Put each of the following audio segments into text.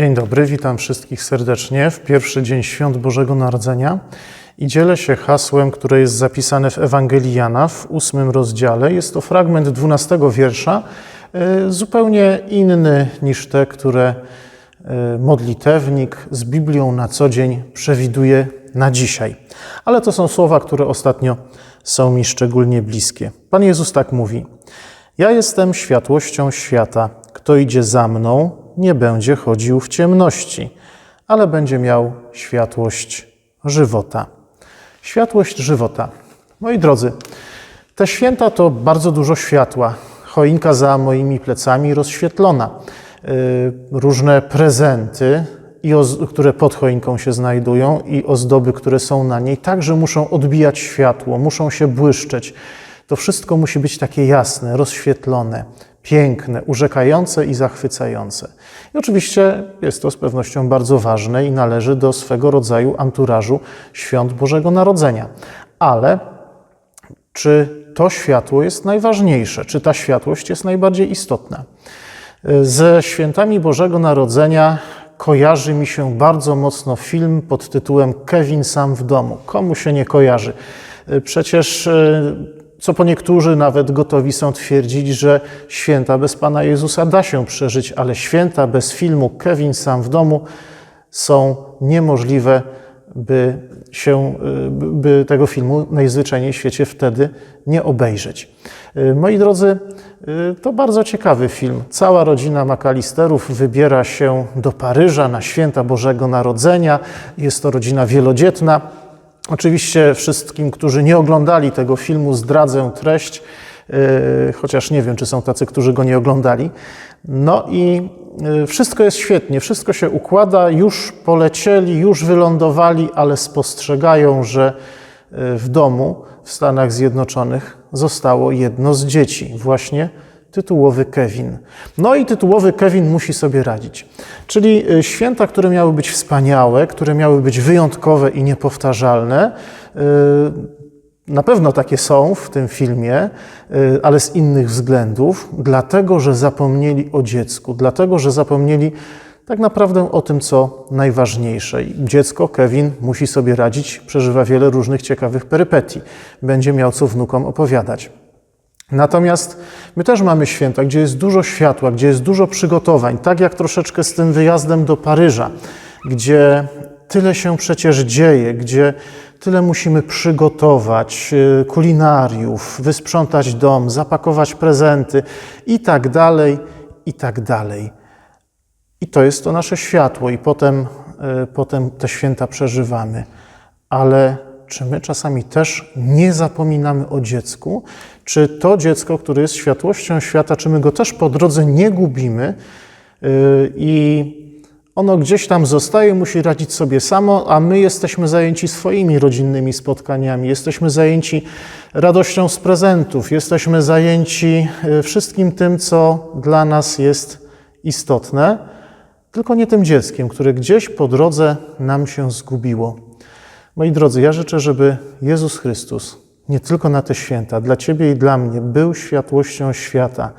Dzień dobry, witam wszystkich serdecznie w pierwszy dzień świąt Bożego Narodzenia i dzielę się hasłem, które jest zapisane w Ewangelii Jana w ósmym rozdziale. Jest to fragment dwunastego wiersza, e, zupełnie inny niż te, które e, modlitewnik z Biblią na co dzień przewiduje na dzisiaj. Ale to są słowa, które ostatnio są mi szczególnie bliskie. Pan Jezus tak mówi: Ja jestem światłością świata. Kto idzie za mną, nie będzie chodził w ciemności, ale będzie miał światłość żywota. Światłość żywota. Moi drodzy, te święta to bardzo dużo światła. Choinka za moimi plecami rozświetlona. Yy, Różne prezenty, i które pod choinką się znajdują, i ozdoby, które są na niej, także muszą odbijać światło, muszą się błyszczeć. To wszystko musi być takie jasne, rozświetlone, piękne, urzekające i zachwycające. I oczywiście jest to z pewnością bardzo ważne i należy do swego rodzaju anturażu świąt Bożego Narodzenia. Ale czy to światło jest najważniejsze? Czy ta światłość jest najbardziej istotna? Ze świętami Bożego Narodzenia kojarzy mi się bardzo mocno film pod tytułem Kevin sam w domu. Komu się nie kojarzy? Przecież, e, co po niektórzy nawet gotowi są twierdzić, że święta bez Pana Jezusa da się przeżyć, ale święta bez filmu Kevin sam w domu są niemożliwe, by, się, y, by tego filmu najzwyczajniej w świecie wtedy nie obejrzeć. Y, Moi drodzy, y, to bardzo ciekawy film. Cała rodzina McAllisterów wybiera się do Paryża na święta Bożego Narodzenia. Jest to rodzina wielodzietna. Oczywiście wszystkim, którzy nie oglądali tego filmu, zdradzę treść, yy, chociaż nie wiem, czy są tacy, którzy go nie oglądali. No i yy, wszystko jest świetnie, wszystko się układa, już polecieli, już wylądowali, ale spostrzegają, że yy, w domu w Stanach Zjednoczonych zostało jedno z dzieci, właśnie tytułowy Kevin. No i tytułowy Kevin musi sobie radzić. Czyli y, święta, które miały być wspaniałe, które miały być wyjątkowe i niepowtarzalne, y, na pewno takie są w tym filmie, y, ale z innych względów, dlatego że zapomnieli o dziecku, dlatego że zapomnieli tak naprawdę o tym, co najważniejsze. I Dziecko, Kevin, musi sobie radzić, przeżywa wiele różnych ciekawych perypetii. Będzie miał co wnukom opowiadać. Natomiast my też mamy święta, gdzie jest dużo światła, gdzie jest dużo przygotowań, tak jak troszeczkę z tym wyjazdem do Paryża, gdzie tyle się przecież dzieje, gdzie tyle musimy przygotować y, kulinariów, wysprzątać dom, zapakować prezenty i tak dalej, i tak dalej. I to jest to nasze światło, i potem, y, potem te święta przeżywamy. Ale czy my czasami też nie zapominamy o dziecku? Czy to dziecko, które jest światłością świata, czy my go też po drodze nie gubimy y, i ono gdzieś tam zostaje, musi radzić sobie samo, a my jesteśmy zajęci swoimi rodzinnymi spotkaniami, jesteśmy zajęci radością z prezentów, jesteśmy zajęci y, wszystkim tym, co dla nas jest istotne, tylko nie tym dzieckiem, które gdzieś po drodze nam się zgubiło. Moi drodzy, ja życzę, żeby Jezus Chrystus nie tylko na te święta, dla Ciebie i dla mnie był światłością świata,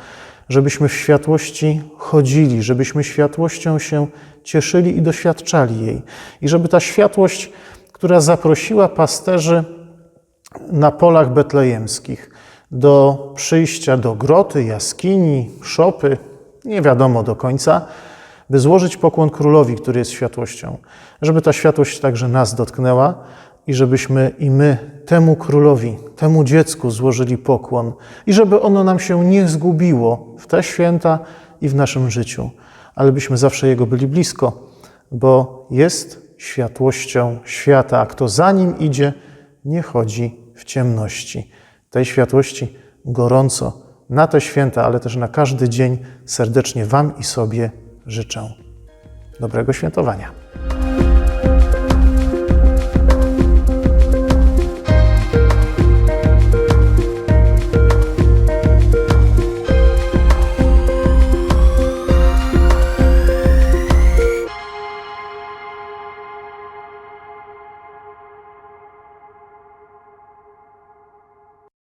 żebyśmy w światłości chodzili, żebyśmy światłością się cieszyli i doświadczali jej. I żeby ta światłość, która zaprosiła pasterzy na polach betlejemskich do przyjścia do groty, jaskini, szopy, nie wiadomo do końca, by złożyć pokłon królowi, który jest światłością, żeby ta światłość także nas dotknęła i żebyśmy i my temu królowi, temu dziecku złożyli pokłon i żeby ono nam się nie zgubiło w te święta i w naszym życiu, ale byśmy zawsze jego byli blisko, bo jest światłością świata, a kto za nim idzie, nie chodzi w ciemności. Tej światłości gorąco na te święta, ale też na każdy dzień serdecznie Wam i sobie życzę. Dobrego świętowania.